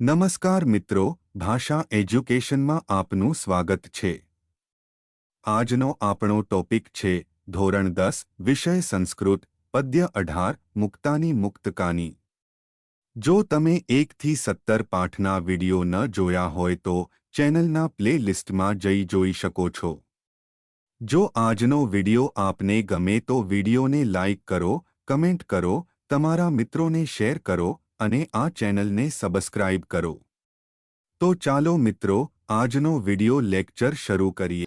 નમસ્કાર મિત્રો, ભાષા એજ્યુકેશનમાં આપનું સ્વાગત છે. આજનો આપણો ટોપિક છે, ધોરણ દસ, વિષય સંસ્કૃત, પદ્ય અઢાર, મુક્તાની મુક્તકાની જો તમે એકથી સત્તર પાઠના વિડિયો ન જોયા હોય તો ચેનલના પ્લે લિસ્ટમાં જઈ જોઈ શકો છો. જો આજનો વિડિયો આપને ગમે તો વિડિયોને લાઇક કરો, કમેન્ટ કરો, તમારા મિત્રોને શેર કરો અને આ ચેનલને સબસ્ક્રાઇબ કરો. તો ચાલો મિત્રો, આજનો વિડિયો લેક્ચર શરૂ કરીએ.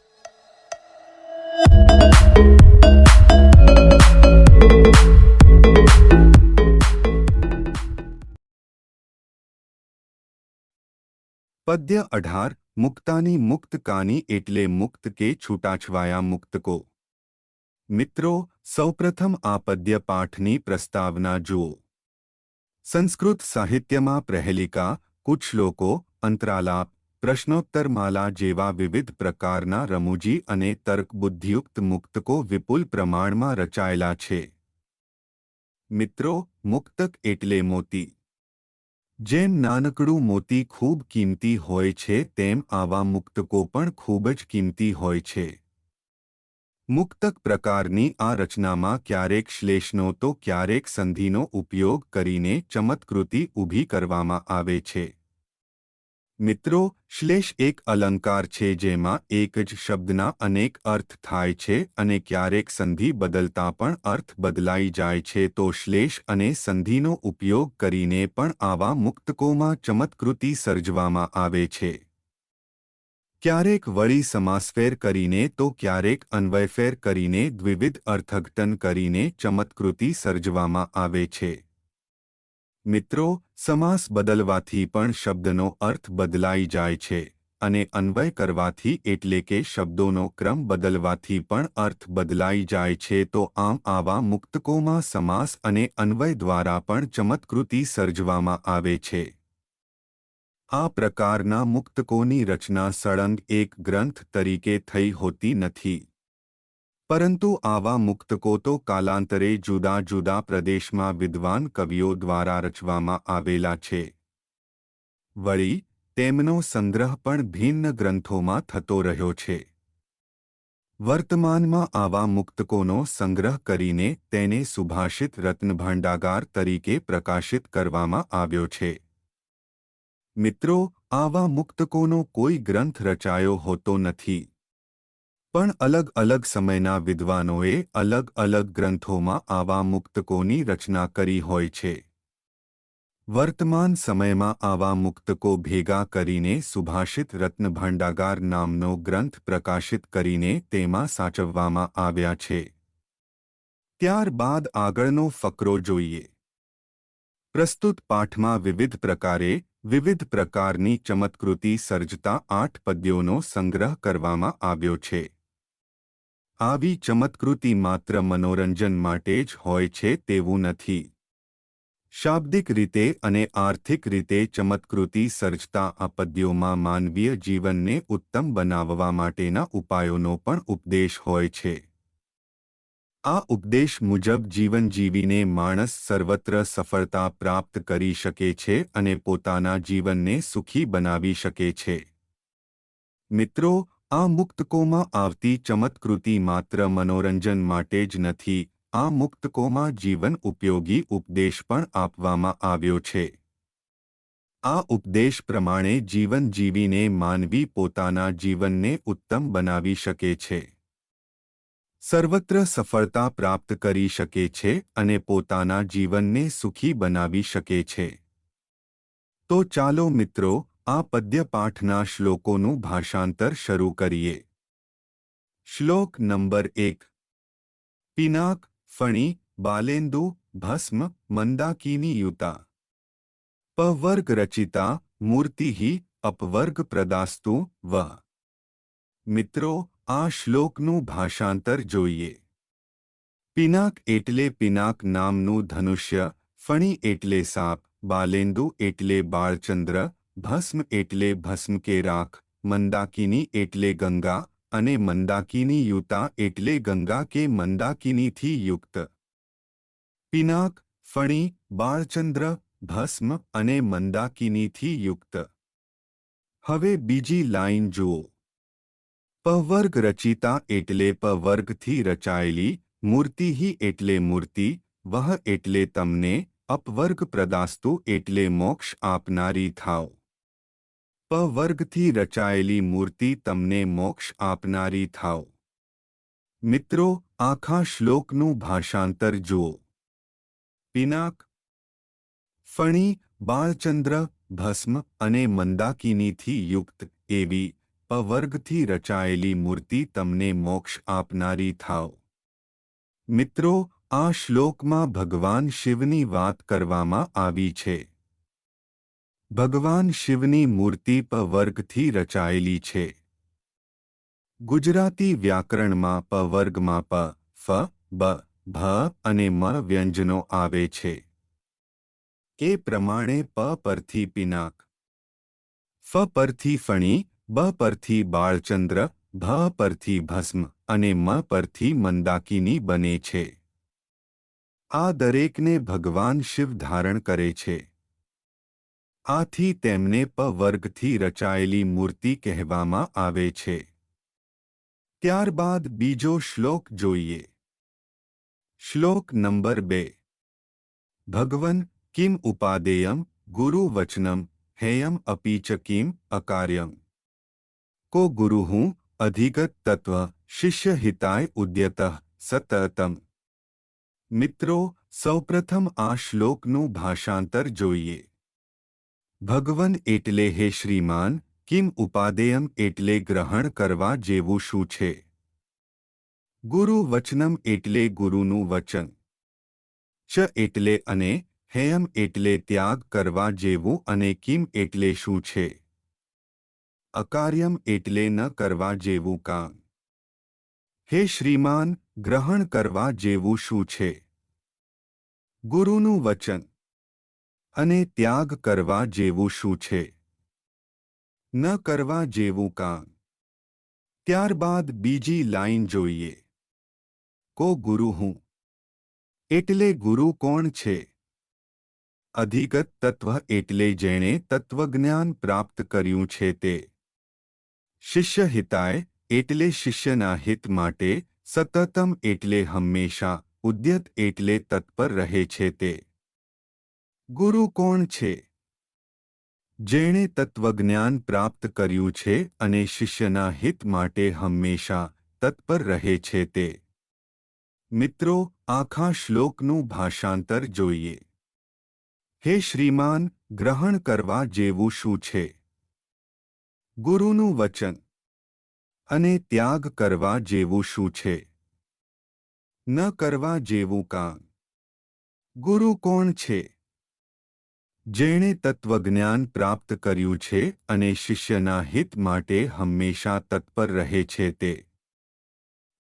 પદ્ય અઢાર, મુક્તાની મુક્ત કાની એટલે મુક્ત કે છૂટાછવાયા મુક્તકો. મિત્રો, સૌપ્રથમ આ પદ્ય પાઠની પ્રસ્તાવના જુઓ. સંસ્કૃત સાહિત્યમાં પ્રહેલિકા કુચશ્લોકો અંતરાલાપ પ્રશ્નોત્તરમાલા જેવા વિવિધ પ્રકારના રમૂજી અને તર્કબુદ્ધિયુક્ત મુક્તકો વિપુલ પ્રમાણમાં રચાયેલા છે. મિત્રો, મુક્તક એટલે મોતી. જેમ નાનકડું મોતી ખૂબ કિંમતી હોય છે, તેમ આવા મુક્તકો પણ ખૂબ જ કિંમતી હોય છે. મુક્તક પ્રકારની આ રચનામાં ક્યારેક શ્લેષનો તો ક્યારેક સંધિનો ઉપયોગ કરીને ચમત્કૃતિ ઊભી કરવામાં આવે છે. મિત્રો, શ્લેષ એક અલંકાર છે જેમાં એક જ શબ્દના અનેક અર્થ થાય છે અને ક્યારેક સંધિ બદલતા પણ અર્થ બદલાઈ જાય છે તો શ્લેષ અને સંધિનો ઉપયોગ કરીને પણ આવા મુક્તકોમાં ચમત્કૃતિ સર્જવામાં આવે છે. ક્યારેક વળી સમાસફેર કરીને તો ક્યારેક અન્વયફેર કરીને દ્વિવિધ અર્થઘટન કરીને ચમત્કૃતિ સર્જવામાં આવે છે. મિત્રો, સમાસ બદલવાથી પણ શબ્દનો અર્થ બદલાઈ જાય છે અને અન્વય કરવાથી એટલે કે શબ્દોનો ક્રમ બદલવાથી પણ અર્થ બદલાઈ જાય છે તો આમ આવા મુક્તકોમાં સમાસ અને અન્વય દ્વારા પણ ચમત્કૃતિ સર્જવામાં આવે છે. આ પ્રકારના મુક્તકોની રચના સળંગ એક ગ્રંથ તરીકે થઈ હોતી નથી. પરંતુ આવા મુક્તકો તો કાલાંતરે જુદા જુદા પ્રદેશમાં વિદ્વાન કવિઓ દ્વારા રચવામાં આવેલા છે. વળી, તેમનો સંગ્રહ પણ ભિન્ન ગ્રંથોમાં થતો રહ્યો છે. વર્તમાનમાં આવા મુક્તકોનો સંગ્રહ કરીને તેને સુભાષિત રત્નભાંડાગાર તરીકે પ્રકાશિત કરવામાં આવ્યો છે. મિત્રો, આવા મુક્તકોનો કોઈ ગ્રંથ રચાયો હોતો નથી. પણ અલગ અલગ સમયના વિદ્વાનોએ અલગ અલગ ગ્રંથોમાં આવા મુક્તકોની રચના કરી હોય છે. વર્તમાન સમયમાં આવા મુક્તકો ભેગા કરીને સુભાષિત રત્નભાંડાગાર નામનો ગ્રંથ પ્રકાશિત કરીને તેમાં સાચવવામાં આવ્યા છે. ત્યારબાદ આગળનો ફકરો જોઈએ. પ્રસ્તુત પાઠમાં વિવિધ પ્રકારે વિવિધ પ્રકારની ચમત્કૃતિ સર્જતા આઠ પદ્યોનો સંગ્રહ કરવામાં આવ્યો છે. આવી ચમત્કૃતિ માત્ર મનોરંજન માટે જ હોય છે તેવું નથી. શાબ્દિક રીતે અને આર્થિક રીતે ચમત્કૃતિ સર્જતા આ પદ્યોમાં માનવીય જીવનને ઉત્તમ બનાવવા માટેના ઉપાયોનો પણ ઉપદેશ હોય છે. આ ઉપદેશ મુજબ જીવન જીવીને માણસ સર્વત્ર સફળતા પ્રાપ્ત કરી શકે છે અને પોતાના જીવનને સુખી બનાવી શકે છે. મિત્રો, આ મુક્તકોમાં આવતી ચમત્કૃતિ માત્ર મનોરંજન માટે જ નથી, આ મુક્તકોમાં જીવન ઉપયોગી ઉપદેશ પણ આપવામાં આવ્યો છે. આ ઉપદેશ પ્રમાણે જીવન જીવીને માનવી પોતાના જીવનને ઉત્તમ બનાવી શકે છે. સર્વત્ર સફળતા પ્રાપ્ત કરી શકે છે અને પોતાના જીવનને સુખી બનાવી શકે છે. તો ચાલો મિત્રો, આ પદ્યપાઠના શ્લોકોનું ભાષાંતર શરૂ કરીએ. શ્લોક નંબર એક. પિનાક, ફણી, બાલેન્દુ, ભસ્મ, મંદાકીની યુતા. પવર્ગ રચિતા મૂર્તિ અપવર્ગ પ્રદાસ્તુ, વ. મિત્રો આ શ્લોકનું ભાષાંતર જોઈએ. પિનાક એટલે પિનાક નામનું ધનુષ્ય, ફણી એટલે સાપ, બાલેન્દુ એટલે બાળચંદ્ર, ભસ્મ એટલે ભસ્મ કે રાખ, મંદાકિની એટલે ગંગા અને મંદાકિની યુતા એટલે ગંગા કે મંદાકિનીથી યુક્ત. પિનાક, ફણી, બાળચંદ્ર, ભસ્મ અને મંદાકિનીથી યુક્ત. હવે બીજી લાઈન જુઓ. પવર્ગ રચિતા એટલે પવર્ગથી રચાયેલી મૂર્તિહી એટલે મૂર્તિ વહ એટલે તમને અપવર્ગ પ્રદાસ્તુ એટલે મોક્ષ આપનારી થાવ પવર્ગથી રચાયેલી મૂર્તિ તમને મોક્ષ આપનારી થાવ મિત્રો આખા શ્લોકનું ભાષાંતર જુઓ પિનાક ફણી બાળચંદ્ર ભસ્મ અને મંદાકિનીથી યુક્ત એવી પવર્ગથી રચાયેલી મૂર્તિ તમને મોક્ષ આપનારી થાવ. મિત્રો, આ શ્લોકમાં ભગવાન શિવની વાત કરવામાં આવી છે. ભગવાન શિવની મૂર્તિ પવર્ગથી રચાયેલી છે. ગુજરાતી વ્યાકરણમાં પ વર્ગમાં પ, ફ, બ, ભ અને મ વ્યંજનો આવે છે. એ પ્રમાણે પ પરથી પિનાક. ફ પરથી ફણી બ પરથી બાળચંદ્ર ભ પરથી ભસ્મ અને મ પરથી મંદાકિની બને છે આ દરેકને ભગવાન શિવ ધારણ કરે છે આથી તેમને પ વર્ગથી રચાયેલી મૂર્તિ કહેવામાં આવે છે। ત્યારબાદ બીજો શ્લોક જોઈએ। શ્લોક નંબર બે. ભગવન, કિમ ઉપાદેયમ, ગુરુ વચનમ, હેયમ અપી ચ કિમ અકાર્યમ। કો ગુરુ હું અધિગત તત્વ શિષ્ય હિતાય ઉદ્યત સતતમ મિત્રો સૌપ્રથમ આ શ્લોકનું ભાષાંતર જોઈએ ભગવન એટલે હે શ્રીમાન કિમ ઉપાદેયમ એટલે ગ્રહણ કરવા જેવું શું છે ગુરુ વચનમ એટલે ગુરુનું વચન ચ એટલે અને હેયમ એટલે ત્યાગ કરવા જેવું અને કિમ એટલે શું છે અકાર્યમ એટલે ન કરવા જેવું કામ. હે શ્રીમાન, ગ્રહણ કરવા જેવું શું છે? ગુરુનું વચન. અને ત્યાગ કરવા જેવું શું છે? ન કરવા જેવું કામ. ત્યારબાદ બીજી લાઈન જોઈએ. કો ગુરુ હું? એટલે ગુરુ કોણ છે? અધિગત તત્વ એટલે જેણે તત્વજ્ઞાન પ્રાપ્ત કર્યું છે તે. શિષ્ય હિતાય એટલે શિષ્યના હિત માટે સતતમ એટલે હંમેશા, ઉદ્યત એટલે તત્પર રહે છે તે. ગુરુ કોણ છે? જેણે તત્વજ્ઞાન પ્રાપ્ત કર્યું છે અને શિષ્યના હિત માટે હંમેશા તત્પર રહે છે તે. મિત્રો, આખા શ્લોકનું ભાષાંતર જોઈએ. હે શ્રીમાન, ગ્રહણ કરવા જેવું શું છે? ગુરુનું વચન. અને ત્યાગ કરવા જેવું શું છે? ન કરવા જેવું કામ. ગુરુ કોણ છે? જેણે તત્વજ્ઞાન પ્રાપ્ત કર્યું છે અને શિષ્યના હિત માટે હંમેશા તત્પર રહે છે તે.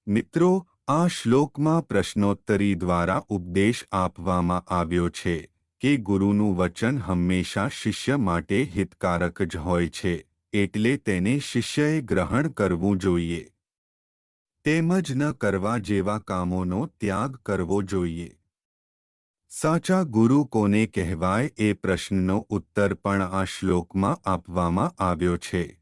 મિત્રો, આ શ્લોકમાં પ્રશ્નોત્તરી દ્વારા ઉપદેશ આપવામાં આવ્યો છે કે ગુરુનું વચન હંમેશા શિષ્ય માટે હિતકારક જ હોય છે. એટલે તેને શિષ્યએ ગ્રહણ કરવું જોઈએ. તેમજ ન કરવા જેવા કામોનો ત્યાગ કરવો જોઈએ. સાચા ગુરુ કોને કહેવાય એ પ્રશ્નનો ઉત્તર પણ આ શ્લોકમાં આપવામાં આવ્યો છે.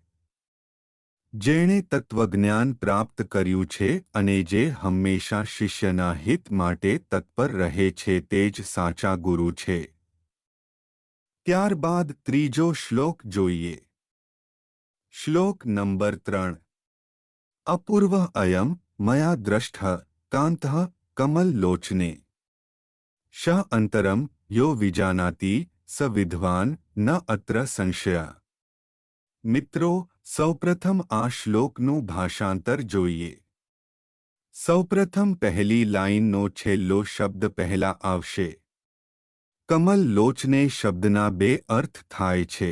જેણે તત્વજ્ઞાન પ્રાપ્ત કર્યું છે અને જે હંમેશા શિષ્યના હિત માટે તત્પર રહે છે તે જ સાચા ગુરુ છે. ત્યારબાદ ત્રીજો શ્લોક જોઈએ. શ્લોક નંબર ત્રણ અપૂર્વ અયમ મયા દ્રષ્ટ કાંત કમલ લોચને શ અંતરમ યો વિજાનાતી સ વિદ્વાન ન અત્ર સંશયા મિત્રો સૌપ્રથમ આ શ્લોકનું ભાષાંતર જોઈએ સૌપ્રથમ પહેલી લાઇનનો છેલ્લો શબ્દ પહેલા આવશે કમલ લોચને શબ્દના બે અર્થ થાય છે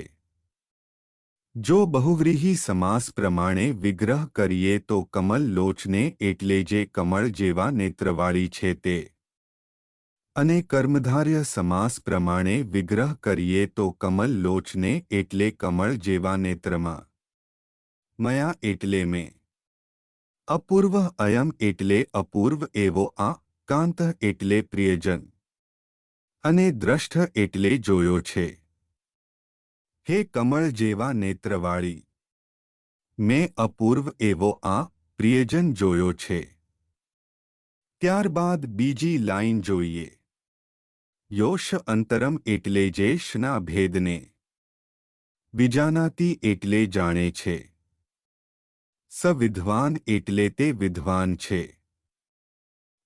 જો બહુવ્રીહી સમાસ પ્રમાણે વિગ્રહ કરીએ તો કમલ લોચને એટલે જે કમળ જેવા નેત્રવાળી છે તે. અને કર્મધાર્ય સમાસ પ્રમાણે વિગ્રહ કરીએ તો કમલ લોચને એટલે કમળ જેવા નેત્રમાં. મયા એટલે મેં. અપૂર્વ અયમ એટલે અપૂર્વ એવો આ, કાંત એટલે પ્રિયજન. અને દ્રષ્ટ એટલે જોયો છે. હે કમળ જેવા નેત્રવાળી મેં અપૂર્વ એવો આ પ્રિયજન જોયો છે ત્યારબાદ બીજી લાઈન જોઈએ યોશ અંતરમ એટલે જે શના ભેદને વિજાનાતી એટલે જાણે છે સવિદ્વાન એટલે તે વિદ્વાન છે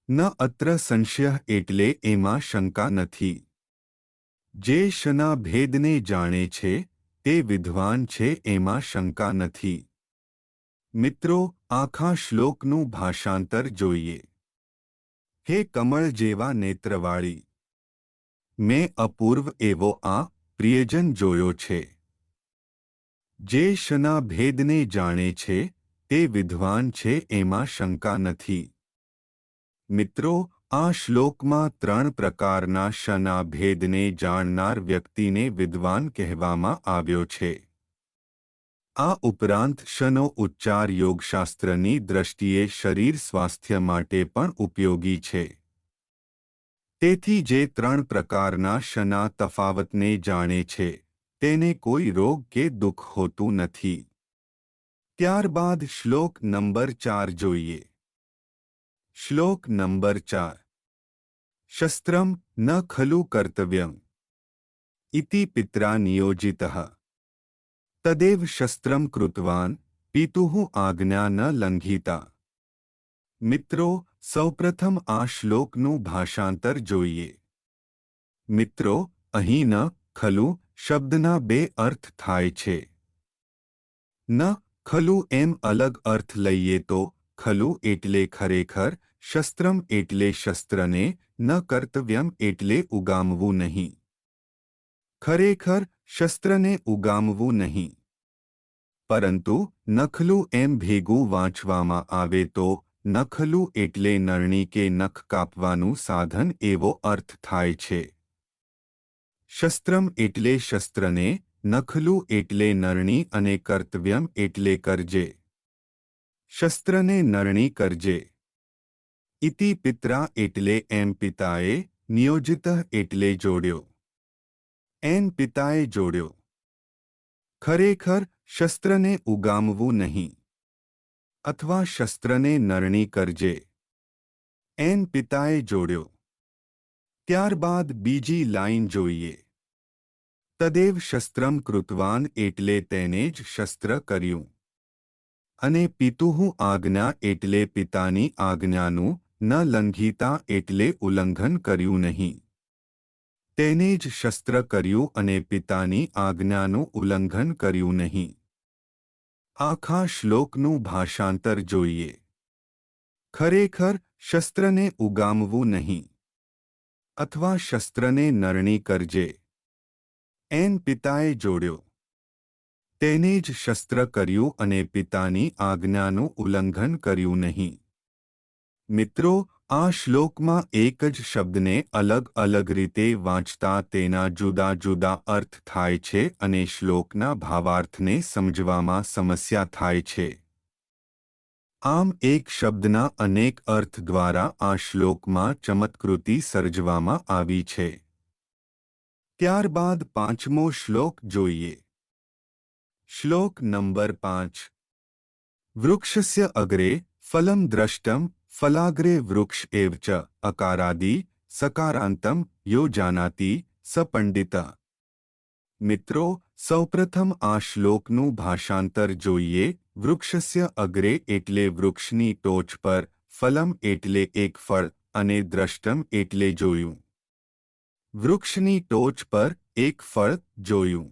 ન અત્ર સંશય એટલે એમાં શંકા નથી જે શના ભેદને જાણે છે તે વિદ્વાન છે એમાં શંકા નથી. મિત્રો, આખા શ્લોકનું ભાષાંતર જોઈએ. હે કમળ જેવા નેત્રવાળી, મેં અપૂર્વ એવો આ પ્રિયજન જોયો છે. જે શના ભેદને જાણે છે, તે વિદ્વાન છે એમાં શંકા નથી. મિત્રો આ શ્લોકમાં ત્રણ પ્રકારના શના ભેદને જાણનાર વ્યક્તિને વિદ્વાન કહેવામાં આવ્યો છે. આ ઉપરાંત શનો ઉચ્ચાર યોગશાસ્ત્રની દ્રષ્ટિએ શરીર સ્વાસ્થ્ય માટે પણ ઉપયોગી છે. તેથી જે ત્રણ પ્રકારના શના તફાવતને જાણે છે, તેને કોઈ રોગ કે દુઃખ હોતું નથી. ત્યારબાદ શ્લોક નંબર ચાર જોઈએ. શ્લોક નંબર ચાર. શસ્ત્રમ ન ખલુ કર્તવ્યમ ઇતિ પિત્રા નિયોજિત તદેવ શસ્ત્રમ કૃતવાન પિતુઃ આજ્ઞા ન લંઘિતા મિત્રો સૌપ્રથમ આ શ્લોકનું ભાષાંતર જોઈએ મિત્રો અહીં ન ખલુ શબ્દના બે અર્થ થાય છે ન ખલુ એમ અલગ અર્થ લઈએ તો ખલુ એટલે ખરેખર શસ્ત્રમ એટલે શસ્ત્રને ન કર્તવ્યમ એટલે ઉગામવું નહીં. ખરેખર શસ્ત્રને ઉગામવું નહીં. પરંતુ નખલું એમ ભેગું વાંચવામાં આવે તો નખલું એટલે નરણી કે નખ કાપવાનું સાધન એવો અર્થ થાય છે. શસ્ત્રમ એટલે શસ્ત્રને નખલું એટલે નરણી અને કર્તવ્યમ એટલે કરજે. શસ્ત્રને નરણી કરજે. ઇતિ પિત્રા એટલે એમ પિતાએ નિયોજિત એટલે જોડ્યો એન પિતાએ જોડ્યો ખરેખર શસ્ત્રને ઉગામવું નહીં અથવા શસ્ત્રને નરણી કરજે એન પિતાએ જોડ્યો ત્યારબાદ બીજી લાઈન જોઈએ તદેવ શસ્ત્રમ કૃતવાન એટલે તેને જ શસ્ત્ર કર્યું અને પિતુઃ આજ્ઞા એટલે પિતાની આજ્ઞાનું ન લંઘિતા એટલે ઉલ્લંઘન કર્યું નહીં. તેને જ શસ્ત્ર કર્યું અને પિતાની આજ્ઞાનું ઉલ્લંઘન કર્યું નહીં. આખા શ્લોકનું ભાષાંતર જોઈએ. ખરેખર શસ્ત્રને ઉગામવું નહીં. અથવા શસ્ત્રને નરણી કરજે. એન પિતાએ જોડ્યો. તેને જ શસ્ત્ર કર્યું અને પિતાની આજ્ઞાનું ઉલ્લંઘન કર્યું નહીં. મિત્રો, આ શ્લોકમાં એક જ શબ્દને અલગ અલગ રીતે વાંચતા તેના જુદા જુદા અર્થ થાય છે અને શ્લોકના ભાવાર્થને સમજવામાં સમસ્યા થાય છે. આમ એક શબ્દના અનેક અર્થ દ્વારા આ શ્લોકમાં ચમત્કૃતિ સર્જવામાં આવી છે. ત્યારબાદ પાંચમો શ્લોક જોઈએ. શ્લોક નંબર પાંચ. વૃક્ષસ્ય અગ્રે ફલમ દ્રષ્ટમ ફલાગ્રે વૃક્ષ એવ ચ અકારાદિ સકારાંતમ યો જાનાતી સપંડિત મિત્રો સૌપ્રથમ આ શ્લોકનું ભાષાંતર જોઈએ વૃક્ષસ્ય અગ્રે એટલે વૃક્ષની ટોચ પર ફલમ એટલે એક ફળ અને દ્રષ્ટમ એટલે જોયું વૃક્ષની ટોચ પર એક ફળ જોયું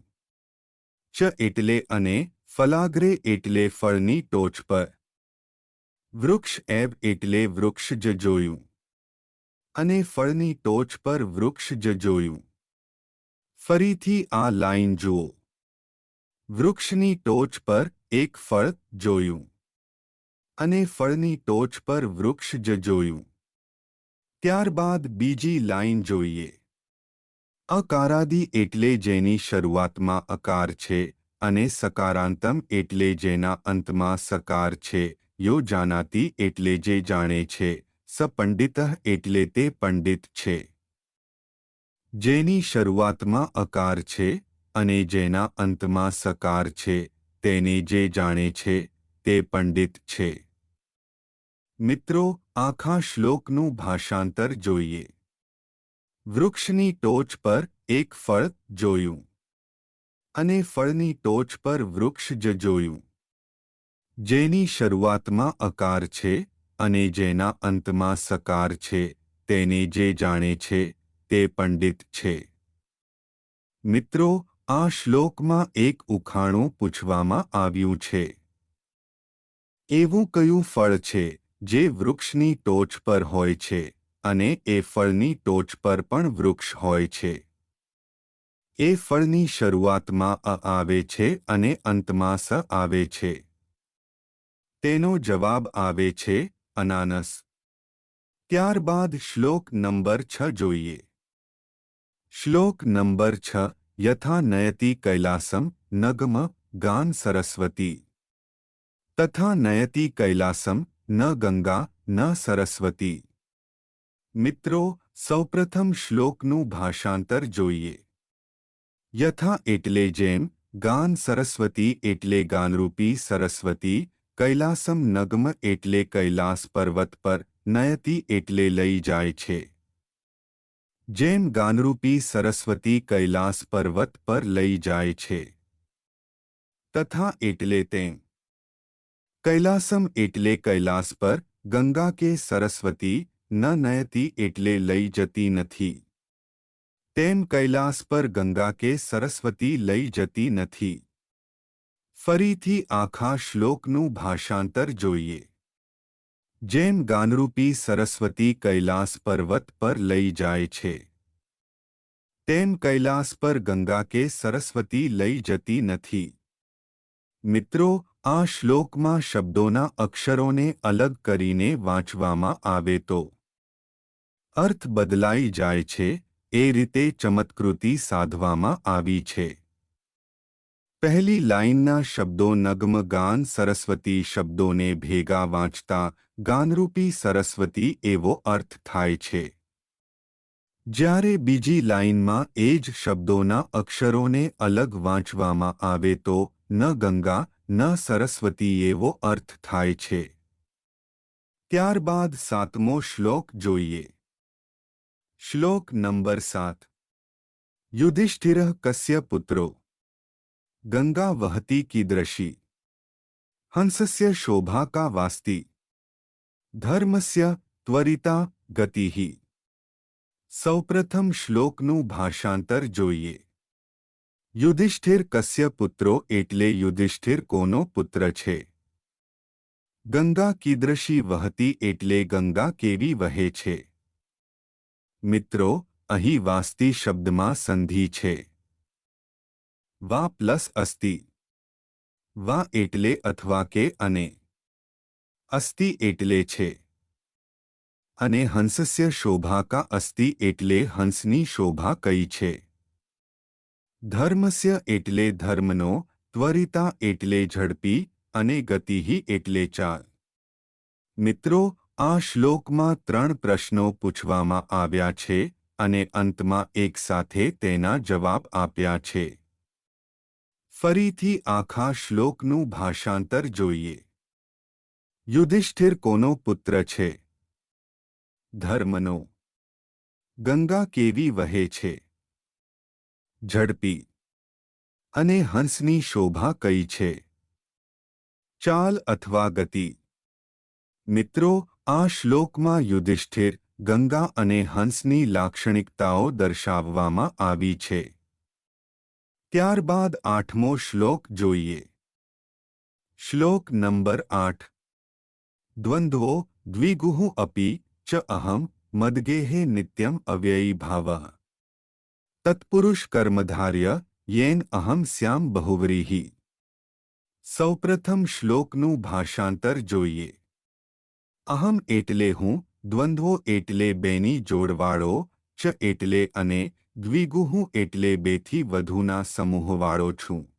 ચ એટલે અને ફલાગ્રે એટલે ફળની ટોચ પર વૃક્ષ એબ એટલે વૃક્ષ જ જોયું. અને ફળની ટોચ પર વૃક્ષ જ જોયું. ફરીથી આ લાઈન જુઓ. વૃક્ષની ટોચ પર એક ફળ જોયું. અને ફળની ટોચ પર વૃક્ષ જ જોયું. ત્યારબાદ બીજી લાઈન જોઈએ. અકારાદી એટલે જેની શરૂઆતમાં અકાર છે અને સકારાંતમ એટલે જેના અંતમાં સકાર છે. યો જાનાતી એટલે જે જાણે છે સ પંડિત એટલે તે પંડિત છે જેની શરૂઆતમાં અકાર છે અને જેના અંતમાં સકાર છે તેને જે જાણે છે તે પંડિત છે મિત્રો આખા શ્લોકનું ભાષાંતર જોઈએ વૃક્ષની ટોચ પર એક ફળ જોયું અને ફળની ટોચ પર વૃક્ષ જ જોયું જેની શરૂઆતમાં અકાર છે અને જેના અંતમાં સકાર છે, તેને જે જાણે છે, તે પંડિત છે. મિત્રો, આ શ્લોકમાં એક ઉખાણું પૂછવામાં આવ્યું છે. એવું કયું ફળ છે જે વૃક્ષની ટોચ પર હોય છે અને એ ફળની ટોચ પર પણ વૃક્ષ હોય છે? એ ફળની શરૂઆતમાં અ આવે છે અને અંતમાં સ આવે છે. તેનો જવાબ આવે છે અનાનસ ત્યારબાદ શ્લોક નંબર છ જોઈએ શ્લોક નંબર છ યથા નયતિ કૈલાસમ નગમ ગાન સરસ્વતી તથા નયતિ કૈલાસમ ન ગંગા ન સરસ્વતી મિત્રો સૌપ્રથમ શ્લોકનું ભાષાંતર જોઈએ યથા એટલે જેમ ગાન સરસ્વતી એટલે ગાનરૂપી સરસ્વતી કૈલાસમ નગમ એટલે કૈલાસ પર્વત પર નયતિ એટલે લઈ જાય છે જેમ ગાનરૂપી સરસ્વતી કૈલાસ પર્વત પર લઈ જાય છે તથા એટલે તેમ કૈલાસમ એટલે કૈલાસ પર ગંગા કે સરસ્વતી ન નયતી એટલે લઈ જતી નથી તેમ કૈલાસ પર ગંગા કે સરસ્વતી લઈ જતી નથી ફરીથી આખા શ્લોકનું ભાષાંતર જોઈએ. જેમ ગાનરૂપી સરસ્વતી કૈલાસ પર્વત પર લઈ જાય છે, તેમ કૈલાસ પર ગંગા કે સરસ્વતી લઈ જતી નથી. મિત્રો, આ શ્લોકમાં શબ્દોના અક્ષરોને અલગ કરીને વાંચવામાં આવે તો અર્થ બદલાઈ જાય છે, એ રીતે ચમત્કૃતિ સાધવામાં આવી છે. પહેલી લાઇનના શબ્દો નગમ ગાન સરસ્વતી શબ્દોને ભેગા વાંચતા ગાનરૂપી સરસ્વતી એવો અર્થ થાય છે. જ્યારે બીજી લાઇનમાં એ જ શબ્દોના અક્ષરોને અલગ વાંચવામાં આવે તો ન ગંગા, ન સરસ્વતી એવો અર્થ થાય છે. ત્યારબાદ સાતમો શ્લોક જોઈએ. શ્લોક નંબર સાત. યુધિષ્ઠિર કસ્ય પુત્રો. गंगा वहती कीदृशी हंसस्य शोभा का वास्ति धर्मस्य त्वरिता गति ही સૌપ્રથમ શ્લોકનું ભાષાંતર જોઈએ યુધિષ્ઠિર કસ્ય પુત્રો એટલે યુધિષ્ઠિર કોનો પુત્ર છે ગંગા કીદૃશી વહતી એટલે ગંગા કેવી વહે છે મિત્રો અહીં વાસ્તી શબ્દમાં સંધિ છે વા પ્લસ અસ્થિ વા એટલે અથવા કે અને. અસ્થિ એટલે છે. અને હંસસ્ય શોભા કા અસ્થિ એટલે હંસની શોભા કઈ છે. ધર્મસ્ય એટલે ધર્મનો, ત્વરિતા એટલે ઝડપી, અને ગતિહી એટલે ચાલ. મિત્રો, આ શ્લોકમાં ત્રણ પ્રશ્નો પૂછવામાં આવ્યા છે, અને અંતમાં એક સાથે તેના જવાબ આપ્યા છે. ફરીથી આખા શ્લોકનું ભાષાંતર જોઈએ. યુધિષ્ઠિર કોનો પુત્ર છે? ધર્મનો. ગંગા કેવી વહે છે? ઝડપી. અને હંસની શોભા કઈ છે? ચાલ અથવા ગતિ. મિત્રો, આ શ્લોકમાં યુધિષ્ઠિર ગંગા અને હંસની લાક્ષણિકતાઓ દર્શાવવામાં આવી છે. ત્યારબાદ આઠમો શ્લોક જોઈએ. શ્લોક નંબર આઠ. દ્વંદ્વો દ્વિગુઃ અપી ચ અહમ મદગેહે નિત્યમ અવ્યયી ભાવ તત્પુરુષ કર્મધાર્ય યેન અહમ શ્યામ બહુવ્રીહી. સૌપ્રથમ શ્લોકનું ભાષાંતર જોઈએ. અહમ એટલે હું, દ્વંદ્વો એટલે બેની જોડવાળો, ચ એટલે અને દ્વિગુહું એટલે બેથી વધુના સમૂહવાળો છું.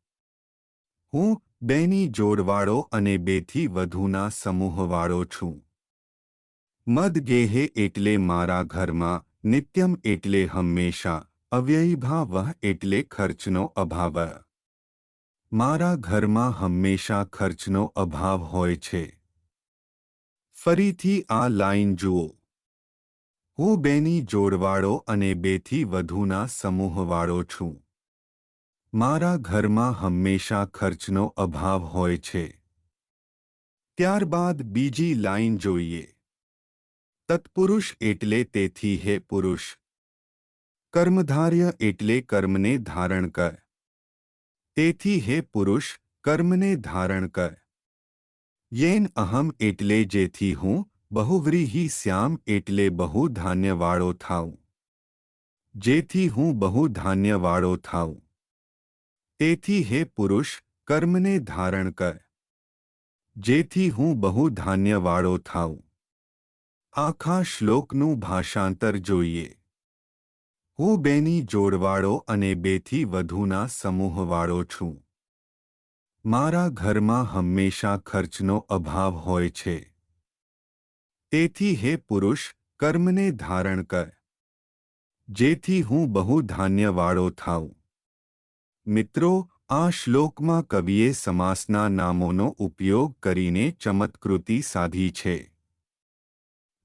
હું બેની જોડવાળો અને બેથી વધુના સમૂહવાળો છું. મદગેહે એટલે મારા ઘરમાં, નિત્યમ એટલે હંમેશા, અવ્યયભાવ એટલે ખર્ચનો અભાવ. મારા ઘરમાં હંમેશા ખર્ચનો અભાવ હોય છે. ફરીથી આ લાઈન જુઓ. હું બેની જોડવાળો અને બેથી વધુના સમૂહવાળો છું. મારા ઘરમાં હંમેશા ખર્ચનો અભાવ હોય છે. ત્યારબાદ બીજી લાઈન જોઈએ. તત્પુરુષ એટલે તેથી હે પુરુષ. કર્મધાર્ય એટલે કર્મને ધારણ કર. તેથી હે પુરુષ, કર્મને ધારણ કર. યેન અહમ એટલે જેથી હું બહુવ્રીહી શ્યામ એટલે બહુ ધાન્યવાળો થાઉં. જેથી હું બહુ ધાન્યવાળો થાઉં. તેથી હે પુરુષ, કર્મને ધારણ કર. જેથી હું બહુ ધાન્યવાળો થાઉં. આખા શ્લોકનું ભાષાંતર જોઈએ. હું બેની જોડવાળો અને બેથી વધુના સમૂહવાળો છું. મારા ઘરમાં હંમેશા ખર્ચનો અભાવ હોય છે. તેથી હે પુરુષ, કર્મને ધારણ કર. જેથી હું બહુ ધાન્યવાળો થાઉં. મિત્રો, આ શ્લોકમાં કવિએ સમાસના નામોનો ઉપયોગ કરીને ચમત્કૃતિ સાધી છે.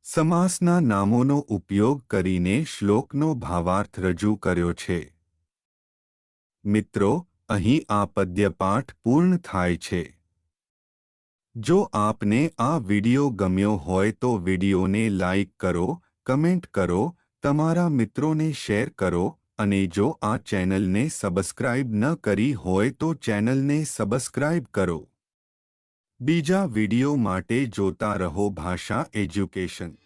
સમાસના નામોનો ઉપયોગ કરીને શ્લોકનો ભાવાર્થ રજૂ કર્યો છે. મિત્રો, અહીં આ પદ્યપાઠ પૂર્ણ થાય છે. જો આપને આ વિડિયો ગમ્યો હોય તો વિડિયોને લાઇક કરો, કમેન્ટ કરો, તમારા મિત્રોને શેર કરો અને જો આ ચેનલને સબસ્ક્રાઇબ ન કરી હોય તો ચેનલને સબસ્ક્રાઇબ કરો. બીજા વિડિયો માટે જોતા રહો ભાષા એજ્યુકેશન.